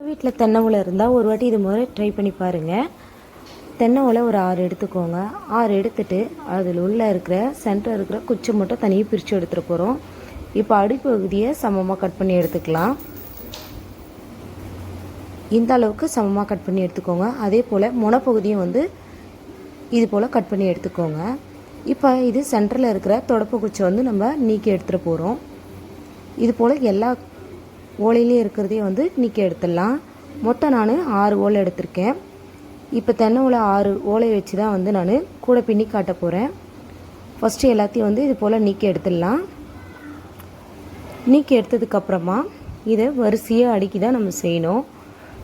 வீட்டில் தென்னை ஓலை இருந்தால் ஒரு வாட்டி இது முறை ட்ரை பண்ணி பாருங்கள் தென்னை ஓலை ஒரு ஆறு எடுத்துக்கோங்க. ஆறு எடுத்துட்டு அதில் உள்ள இருக்கிற சென்டர் இருக்கிற குச்சி மட்டும் தனியாக பிரித்து எடுத்துகிட்டு போகிறோம் இப்போ அடிப்பகுதியை சமமாக கட் பண்ணி எடுத்துக்கலாம். இந்த அளவுக்கு சமமாக கட் பண்ணி எடுத்துக்கோங்க. அதே போல் முனைப்பகுதியும் வந்து இது போல் கட் பண்ணி எடுத்துக்கோங்க. இப்போ இது சென்டரில் இருக்கிற தொடப்பு குச்சி வந்து நம்ம நீக்கி எடுத்துகிட்டு போகிறோம் இது போல் எல்லா ஓலையிலே இருக்கிறதையும் வந்து நீக்கி எடுத்துடலாம். மொத்தம் நான் ஆறு ஓலை எடுத்திருக்கேன். இப்போ தென்னை ஓலை ஆறு ஓலை வச்சு தான் வந்து நான் கூட பின்னி காட்ட போகிறேன் ஃபஸ்ட்டு எல்லாத்தையும் வந்து இது போல் நீக்கி எடுத்துடலாம். நீக்கி எடுத்ததுக்கப்புறமா இதை வரிசையாக அடுக்கி தான் நம்ம செய்யணும்.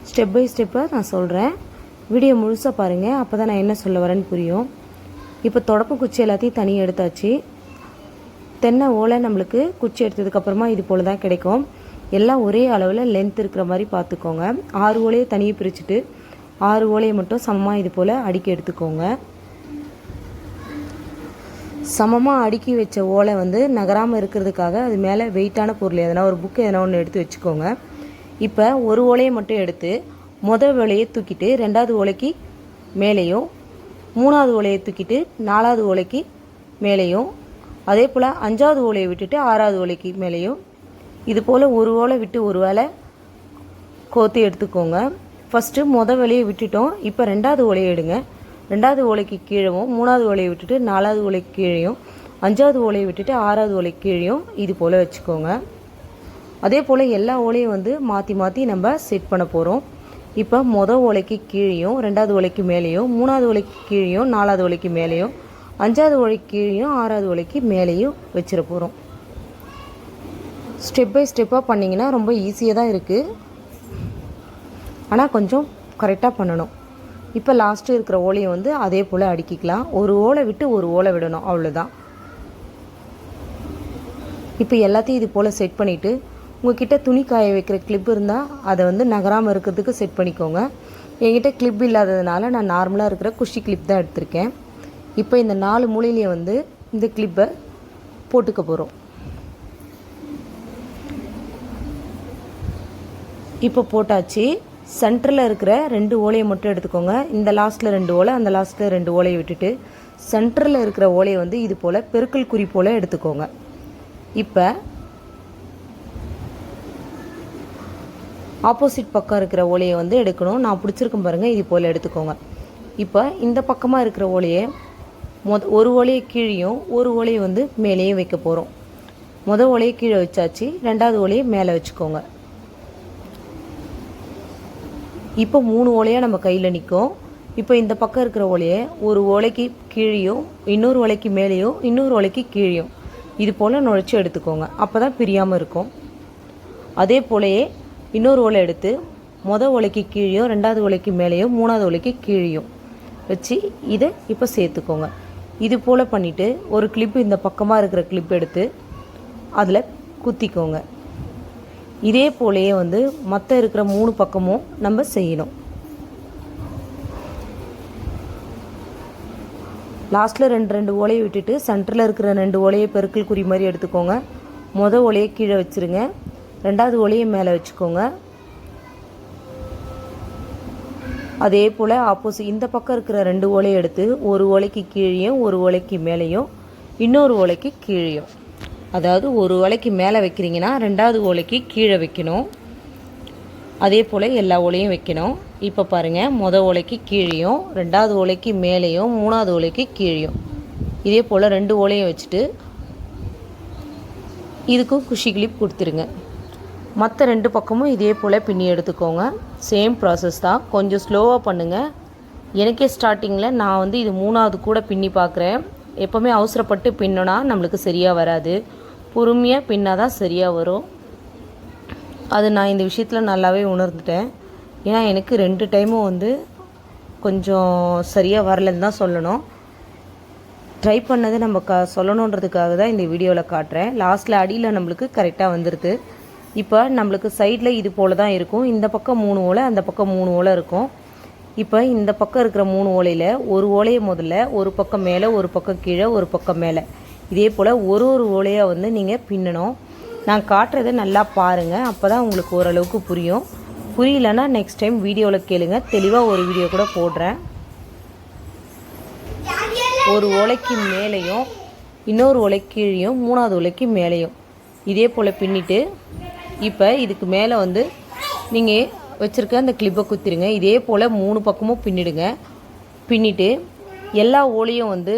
ஸ்டெப் பை ஸ்டெப்பாக நான் சொல்கிறேன் வீடியோ முழுசாக பாருங்கள் அப்போ தான் நான் என்ன சொல்ல வரேன்னு புரியும். இப்போ தொடப்பு குச்சி எல்லாத்தையும் தனியாக எடுத்தாச்சு. தென்னை ஓலை நம்மளுக்கு குச்சி எடுத்ததுக்கப்புறமா இது போல் தான் கிடைக்கும். எல்லாம் ஒரே அளவில் லென்த் இருக்கிற மாதிரி பார்த்துக்கோங்க. ஆறு ஓலையை தனியாக பிரிச்சுட்டு ஆறு ஓலையை மட்டும் சமமாக இது போல் அடுக்கி எடுத்துக்கோங்க. சமமாக அடுக்கி வச்ச ஓலை வந்து நகராமல் இருக்கிறதுக்காக அது மேலே வெயிட்டான பொருள் எதனா ஒரு புக்கு எதனா ஒன்று எடுத்து வச்சுக்கோங்க. இப்போ ஒரு ஓலையை மட்டும் எடுத்து முதல் ஓலையை தூக்கிட்டு ரெண்டாவது ஓலைக்கு மேலேயும் மூணாவது ஓலையை தூக்கிட்டு நாலாவது ஓலைக்கு மேலேயும் அதே போல் அஞ்சாவது ஓலையை விட்டுட்டு ஆறாவது ஓலைக்கு மேலேயும் இது போல் ஒரு ஓலை விட்டு ஒரு வேலை கோத்து எடுத்துக்கோங்க. ஃபஸ்ட்டு மொதல் வேலையை விட்டுட்டோம். இப்போ ரெண்டாவது ஓலையை எடுங்க. ரெண்டாவது ஓலைக்கு கீழேவும் மூணாவது ஓலையை விட்டுட்டு நாலாவது ஓலைக்கு கீழேயும் அஞ்சாவது ஓலையை விட்டுட்டு ஆறாவது ஓலைக்கு கீழேயும் இது போல் வச்சுக்கோங்க. அதே போல் எல்லா ஓலையும் வந்து மாற்றி மாற்றி நம்ம செட் பண்ண போகிறோம் இப்போ மொதல் ஓலைக்கு கீழேயும் ரெண்டாவது ஓலைக்கு மேலேயும் மூணாவது ஓலைக்கு கீழேயும் நாலாவது ஓலைக்கு மேலேயும் அஞ்சாவது ஓலைக்கு கீழேயும் ஆறாவது ஓலைக்கு மேலேயும் வச்சிட போகிறோம் ஸ்டெப் பை ஸ்டெப்பாக பண்ணிங்கன்னா ரொம்ப ஈஸியாக தான் இருக்குது ஆனால் கொஞ்சம் கரெக்டாக பண்ணணும். இப்போ லாஸ்ட்டு இருக்கிற ஓலையை வந்து அதே போல் அடுக்கிக்கலாம். ஒரு ஓலை விட்டு ஒரு ஓலை விடணும் அவ்வளோதான் இப்போ எல்லாத்தையும் இது போல் செட் பண்ணிவிட்டு உங்ககிட்ட துணி காய வைக்கிற கிளிப் இருந்தால் அதை வந்து நகராமல் இருக்கிறதுக்கு செட் பண்ணிக்கோங்க. என்கிட்ட கிளிப் இல்லாததுனால நான் நார்மலாக இருக்கிற குஷி கிளிப் தான் எடுத்திருக்கேன். இப்போ இந்த நாலு மூலையிலையும் வந்து இந்த கிளிப்பை போட்டுக்க போகிறோம் இப்போ போட்டாச்சு. சென்டரில் இருக்கிற ரெண்டு ஓலையை மட்டும் எடுத்துக்கோங்க. இந்த லாஸ்ட்டில் ரெண்டு ஓலை அந்த லாஸ்ட்டில் ரெண்டு ஓலையை விட்டுட்டு சென்டரில் இருக்கிற ஓலையை வந்து இது போல் பெருக்கல் குறி போல் எடுத்துக்கோங்க. இப்போ ஆப்போசிட் பக்கம் இருக்கிற ஓலையை வந்து எடுக்கணும். நான் பிடிச்சிருக்கேன் பாருங்கள் இது போல் எடுத்துக்கோங்க. இப்போ இந்த பக்கமாக இருக்கிற ஓலையை மொத ஒரு ஓலையை கீழேயும் ஒரு ஓலையை வந்து மேலேயும் வைக்க போகிறோம் மொதல் ஓலையை கீழே வச்சாச்சு. ரெண்டாவது ஓலையை மேலே வச்சுக்கோங்க. இப்போ மூணு ஓலையாக நம்ம கையில் நிற்கும் இப்போ இந்த பக்கம் இருக்கிற ஓலையை ஒரு ஓலைக்கு கீழேயும் இன்னொரு ஓலைக்கு மேலேயும் இன்னொரு ஓலைக்கு கீழேயும். இது போல் நுழைச்சி எடுத்துக்கோங்க. அப்போ தான் பிரியாமல் இருக்கும். அதே போலயே இன்னொரு ஓலை எடுத்து மொதல் ஓலைக்கு கீழேயும் ரெண்டாவது ஓலைக்கு மேலேயும் மூணாவது ஓலைக்கு கீழேயும் வச்சு இதை இப்போ சேர்த்துக்கோங்க. இது போல் பண்ணிவிட்டு ஒரு கிளிப்பு இந்த பக்கமாக இருக்கிற கிளிப் எடுத்து அதில் குத்திக்கோங்க. இதே போலயே வந்து மற்ற இருக்கிற மூணு பக்கமும் நம்ம செய்யணும். லாஸ்ட்டில் ரெண்டு ரெண்டு ஓலையை விட்டுட்டு சென்டரில் இருக்கிற ரெண்டு ஓலையை பெருக்கல் குறி மாதிரி எடுத்துக்கோங்க. மொதல் ஓலையை கீழே வச்சுருங்க. ரெண்டாவது ஓலையை மேலே வச்சுக்கோங்க. அதே போல் ஆப்போசிட் இந்த பக்கம் இருக்கிற ரெண்டு ஓலையை எடுத்து ஒரு ஓலைக்கு கீழேயும் ஒரு ஓலைக்கு மேலேயும் இன்னொரு ஓலைக்கு கீழேயும். அதாவது ஒரு ஓலைக்கு மேலே வைக்கிறீங்கன்னா ரெண்டாவது ஓலைக்கு கீழே வைக்கணும். அதே போல் எல்லா ஓலையும் வைக்கணும். இப்போ பாருங்கள் மொதல் ஓலைக்கு கீழேயும் ரெண்டாவது ஓலைக்கு மேலேயும் மூணாவது ஓலைக்கு கீழேயும். இதே போல் ரெண்டு ஓலையும் வச்சுட்டு இதுக்கும் குஷி கிளிப் கொடுத்துருங்க. மற்ற ரெண்டு பக்கமும் இதே போல் பின்னி எடுத்துக்கோங்க. சேம் ப்ராசஸ் தான். கொஞ்சம் ஸ்லோவாக பண்ணுங்கள் எனக்கே ஸ்டார்டிங்கில் நான் வந்து இது மூணாவது கூட பின்னி பார்க்குறேன். எப்போவுமே அவசரப்பட்டு பின்னோன்னா நம்மளுக்கு சரியாக வராது. பொறுமையாக பின்னா தான் சரியாக வரும். அது நான் இந்த விஷயத்தில் நல்லாவே உணர்ந்துட்டேன். ஏன்னா எனக்கு ரெண்டு டைமும் வந்து கொஞ்சம் சரியாக வரலன்னு தான் சொல்லணும். ட்ரை பண்ணது நம்ம க சொல்லணுன்றதுக்காக தான் இந்த வீடியோவில் காட்டுறேன். லாஸ்ட்டில் அடியில் நம்மளுக்கு கரெக்டாக வந்துடுது இப்போ நம்மளுக்கு சைடில் இது போல் தான் இருக்கும். இந்த பக்கம் மூணு ஓலை அந்த பக்கம் மூணு ஓலை இருக்கும். இப்போ இந்த பக்கம் இருக்கிற மூணு ஓலையில் ஒரு ஓலையை முதல்ல ஒரு பக்கம் மேலே ஒரு பக்கம் கீழே ஒரு பக்கம் மேலே. இதே போல் ஒரு ஒரு ஓலையாக வந்து நீங்கள் பின்னணும். நான் காட்டுறதை நல்லா பாருங்கள் அப்போ தான் உங்களுக்கு ஓரளவுக்கு புரியும். புரியலன்னா நெக்ஸ்ட் டைம் வீடியோவில் கேளுங்க. தெளிவாக ஒரு வீடியோ கூட போடுறேன். ஒரு ஓலைக்கு மேலேயும் இன்னொரு உலை கீழேயும் மூணாவது உலைக்கு மேலேயும். இதே போல் பின்னிட்டு இப்போ இதுக்கு மேலே வந்து நீங்கள் வச்சுருக்க அந்த கிளிப்பை குத்திருங்க. இதே போல் மூணு பக்கமும் பின்னிடுங்க. பின்னிட்டு எல்லா ஓலையும் வந்து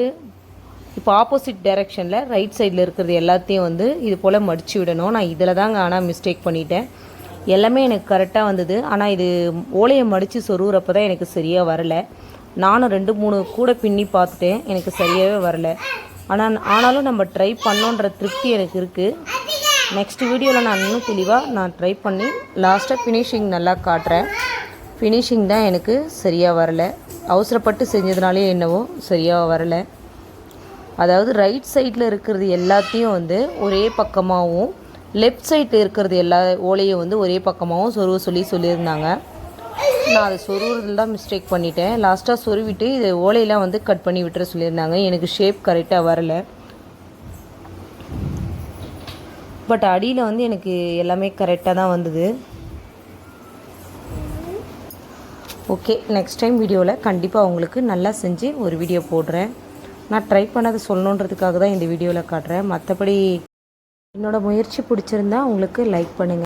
இப்போ ஆப்போசிட் டைரெக்ஷனில் ரைட் சைடில் இருக்கிறது எல்லாத்தையும் வந்து இது போல் மடித்து விடணும். நான் இதில் தாங்க ஆனால் மிஸ்டேக் பண்ணிட்டேன். எல்லாமே எனக்கு கரெக்டாக வந்தது. ஆனால் இது ஓலையை மடித்து சொருகிறப்ப தான் எனக்கு சரியாக வரலை. நானும் ரெண்டு மூணு கூட பின்னி பார்த்துட்டேன். எனக்கு சரியாகவே வரல. ஆனால் ஆனாலும் நம்ம ட்ரை பண்ணோன்ற திருப்தி எனக்கு இருக்குது நெக்ஸ்ட் வீடியோவில் நான் இன்னும் தெளிவாக நான் ட்ரை பண்ணி லாஸ்ட்டாக ஃபினிஷிங் நல்லா காட்டுறேன். ஃபினிஷிங் தான் எனக்கு சரியாக வரலை. அவசரப்பட்டு செஞ்சதுனாலே என்னவோ சரியாக வரலை. அதாவது ரைட் சைடில் இருக்கிறது எல்லாத்தையும் வந்து ஒரே பக்கமாகவும் லெஃப்ட் சைடில் இருக்கிறது எல்லா ஓலையும் வந்து ஒரே பக்கமாகவும் சொருவ சொல்லி சொல்லியிருந்தாங்க. நான் அதை சொருவுறதுல தான் மிஸ்டேக் பண்ணிட்டேன். லாஸ்ட்டாக சொருவிட்டு இது ஓலையெல்லாம் வந்து கட் பண்ணி விட்டுற சொல்லியிருந்தாங்க. எனக்கு ஷேப் கரெக்டாக வரல. பட் அடியில் வந்து எனக்கு எல்லாமே கரெக்டாக தான் வந்தது. ஓகே நெக்ஸ்ட் டைம் வீடியோவில் கண்டிப்பாக உங்களுக்கு நல்லா செஞ்சு ஒரு வீடியோ போடுறேன். நான் ட்ரை பண்ணதை சொல்லணுன்றதுக்காக தான் இந்த வீடியோவில் காட்டுறேன். மற்றபடி என்னோடய முயற்சி பிடிச்சிருந்தா உங்களுக்கு லைக் பண்ணுங்கள்